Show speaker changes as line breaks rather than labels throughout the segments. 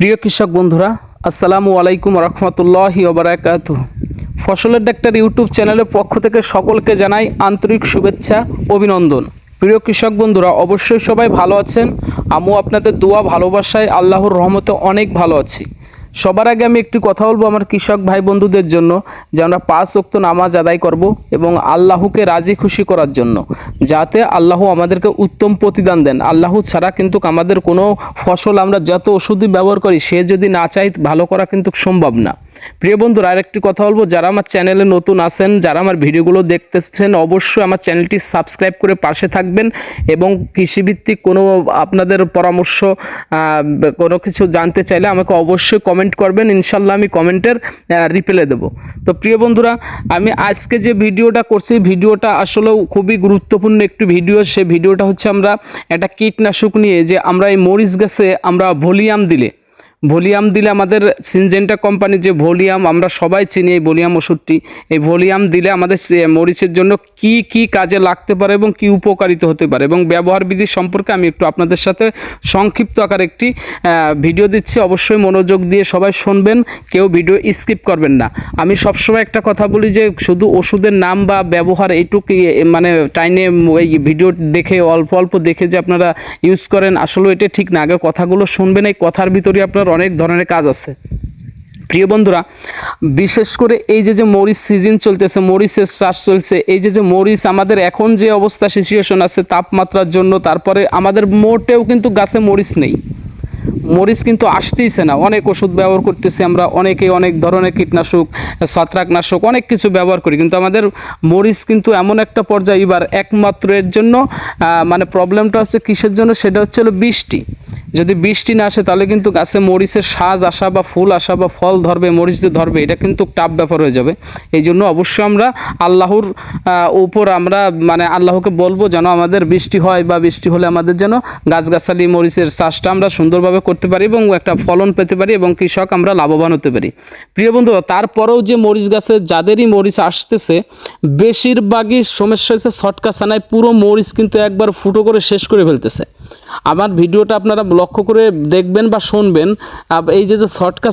প্রিয় কৃষক বন্ধুরা, আসসালামু আলাইকুম রহমতুল্লাহি ওবরাকাত ফসলের ডাক্তার ইউটিউব চ্যানেলের পক্ষ থেকে সকলকে জানাই আন্তরিক শুভেচ্ছা, অভিনন্দন। প্রিয় কৃষক বন্ধুরা, অবশ্যই সবাই ভালো আছেন। আমিও আপনাদের দোয়া, ভালোবাসায় আল্লাহর রহমতে অনেক ভালো আছি। সবার আগে আমি একটি কথা বলব আমার কৃষক ভাই বন্ধুদের জন্য যে আমরা পাঁচ অক্ত নামাজ আদায় করব এবং আল্লাহকে রাজি খুশি করার জন্য, যাতে আল্লাহ আমাদেরকে উত্তম প্রতিদান দেন। আল্লাহ ছাড়া কিন্তু আমাদের কোনো ফসল আমরা যত ওষুধই ব্যবহার করি, সে যদি না চাই ভালো করা কিন্তু সম্ভব না। প্রিয় বন্ধুরা, আরেকটি কথা বলব, যারা আমার চ্যানেলে নতুন আছেন, যারা আমার ভিডিওগুলো দেখতেছেন, অবশ্যই আমার চ্যানেলটি সাবস্ক্রাইব করে পাশে থাকবেন এবং কৃষিভিত্তিক কোনো আপনাদের পরামর্শ কোনো কিছু জানতে চাইলে আমাকে অবশ্যই কমেন্ট করবেন, ইনশাল্লাহ আমি কমেন্টের রিপ্লাই দেবো। তো প্রিয় বন্ধুরা, আমি আজকে যে ভিডিওটা করছি, ভিডিওটা আসলেও খুবই গুরুত্বপূর্ণ একটি ভিডিও, সে ভিডিওটা হচ্ছে আমরা একটা কীটনাশক নিয়ে, যে আমরা এই মরিচ গাছে আমরা ভলিউম দিলে ভলিউম দিলে আমাদের সিনজেন্টা কোম্পানির যে ভলিউম আমরা সবাই চিনি এই ভলিউম ওষুধটি। এই ভলিউম দিলে আমাদের মরিচের জন্য কি কি কাজে লাগতে পারে এবং কি উপকারিত হতে পারে এবং ব্যবহার বিধি সম্পর্কে আমি একটু আপনাদের সাথে সংক্ষিপ্ত আকার একটি ভিডিও দিচ্ছি। অবশ্যই মনোযোগ দিয়ে সবাই শুনবেন, কেউ ভিডিও স্কিপ করবেন না। আমি সবসময় একটা কথা বলি যে শুধু ওষুধের নাম বা ব্যবহার এইটুকু মানে টাইনে এই ভিডিও দেখে, অল্প অল্প দেখে যে আপনারা ইউজ করেন আসলে এটা ঠিক না। আগে কথাগুলো শুনবেন, এই কথার ভিতরে আপনার অনেক ধরনের কাজ আছে। প্রিয় বন্ধুরা, বিশেষ করে এই যে যে মরিচ সিজন চলতেছে, মরিচের চাষ চলছে, এই যে যে মরিচ আমাদের এখন যে অবস্থা সিচুয়েশন আছে, তাপমাত্রার জন্য, তারপরে আমাদের মোটেও কিন্তু গাছে মরিচ নেই। মরিচ কিন্তু আসতেইছে না। অনেক ওষুধ ব্যবহার করতেছি আমরা, অনেকে অনেক ধরনের কীটনাশক, ছত্রাকনাশক, অনেক কিছু ব্যবহার করি। কিন্তু আমাদের মরিচ কিন্তু এমন একটা পর্যায়ে, এবার একমাত্র এর জন্য মানে প্রবলেমটা হচ্ছে কিসের জন্য? সেটা হচ্ছে হলো বৃষ্টি। যদি বৃষ্টি না আসে, তাহলে কিন্তু গাছে মরিচের সাজ আসা বা ফুল আসা বা ফল ধরবে, মরিচ ধরবে, এটা কিন্তু টাফ ব্যাপার হয়ে যাবে। এই জন্য অবশ্যই আমরা আল্লাহর উপর আমরা মানে আল্লাহকে বলব যেন আমাদের বৃষ্টি হয় বা বৃষ্টি হলে আমাদের যেন গাছগাছালি, মরিচের চাষটা আমরা সুন্দরভাবে করতে পারি এবং একটা ফলন পেতে পারি এবং কৃষক আমরা লাভবান হতে পারি। প্রিয় বন্ধু তারপরেও যে মরিচ গাছে যাদেরই মরিচ আসতেছে, বেশিরভাগই সমস্যা হচ্ছে ছটকা ছানায়, পুরো মরিচ কিন্তু একবার ফুটো করে শেষ করে ফেলতেছে। আমার ভিডিওটা আপনারা লক্ষ্য করে দেখবেন বা শুনবেন এই যে যে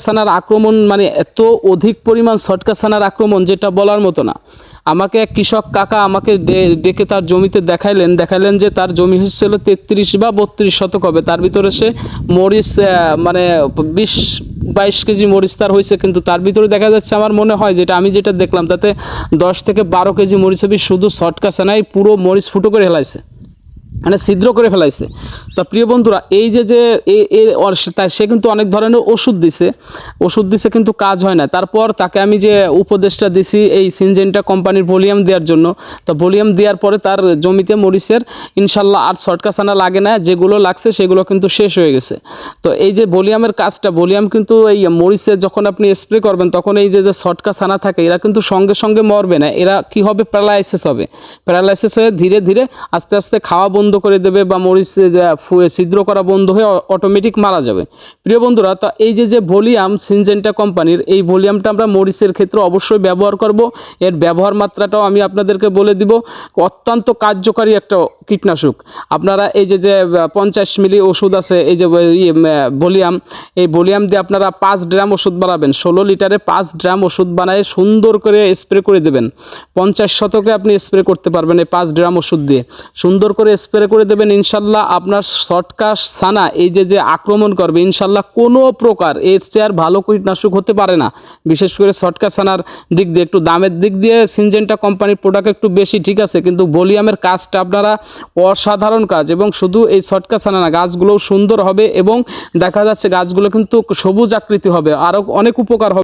ছানার আক্রমণ মানে এত অধিক পরিমাণ ছটকা ছানার আক্রমণ, যেটা বলার মতো না। আমাকে এক কৃষক কাকা আমাকে ডেকে তার জমিতে দেখাইলেন দেখাইলেন যে তার জমি হচ্ছিল তেত্রিশ বা বত্রিশ শতক হবে। তার ভিতরে সে মরিচ মানে বিশ বাইশ কেজি মরিচ তার হয়েছে, কিন্তু তার ভিতরে দেখা যাচ্ছে আমার মনে হয় যেটা, আমি যেটা দেখলাম, তাতে দশ থেকে বারো কেজি মরিচ শুধু শর্টকা নাই, পুরো মরিচ ফুটো করে হেলাইছে মানে ছিদ্র করে ফেলাইছে। তো প্রিয় বন্ধুরা, এই যে যে এ সে- কিন্তু অনেক ধরনের ওষুধ দিছে। ওষুধ দিছে কিন্তু কাজ হয় না। তারপর তাকে আমি যে উপদেশটা দিছি এই সিনজেন্টা কোম্পানির ভলিউম দেওয়ার জন্য, তো ভলিউম দেওয়ার পরে তার জমিতে মরিচের ইনশাল্লাহ আর শর্টকা সানা লাগে না, যেগুলো লাগছে সেগুলো কিন্তু শেষ হয়ে গেছে। তো এই যে ভলিউমের কাজটা, ভলিউম কিন্তু এই মরিচের যখন আপনি স্প্রে করবেন, তখন এই যে যে শর্টকা সানা থাকে, এরা কিন্তু সঙ্গে সঙ্গে মরবে না। এরা কি হবে? প্যারালাইসিস হবে। প্যারালাইসিস হয়ে ধীরে ধীরে আস্তে আস্তে খাওয়া করে দেবে বা মরিচ ছিদ্র করা বন্ধ হয়ে অটোমেটিক মারা যাবে। প্রিয় বন্ধুরা, তা এই যে যে ভলিউম সিনজেন্টা কোম্পানির, এই ভলিউমটা আমরা মরিচের ক্ষেত্রে অবশ্যই ব্যবহার করব। এর ব্যবহার মাত্রাটাও আমি আপনাদেরকে বলে দিব। অত্যন্ত কার্যকারী একটা কীটনাশক। আপনারা এই যে যে পঞ্চাশ মিলি ওষুধ আছে, এই যে ভলিউম এই ভলিউম দিয়ে আপনারা পাঁচ ড্রাম ওষুধ বানাবেন। ষোলো লিটারে পাঁচ ড্রাম ওষুধ বানায় সুন্দর করে স্প্রে করে দেবেন। পঞ্চাশ শতকে আপনি স্প্রে করতে পারবেন এই পাঁচ ড্রাম ওষুধ দিয়ে। সুন্দর করে স্প্রে করে দেবেন, ইনশাল্লাহ আপনার শর্টকাশ সানা এই যে যে আক্রমণ করবে, ইনশাল্লাহ কোনো প্রকার এর চেয়ে আর ভালো কীটনাশক হতে পারে না। বিশেষ করে শর্টকা সানার দিক দিয়ে, একটু দামের দিক দিয়ে সিনজেন্টা কোম্পানির প্রোডাক্ট একটু বেশি, ঠিক আছে, কিন্তু ভলিউমের কাজটা আপনারা অসাধারণ কাজ এবং শুধু এই শর্টকা সানা না, গাছগুলোও সুন্দর হবে এবং দেখা যাচ্ছে গাছগুলো কিন্তু সবুজ আকৃতি হবে, আরও অনেক উপকার হবে।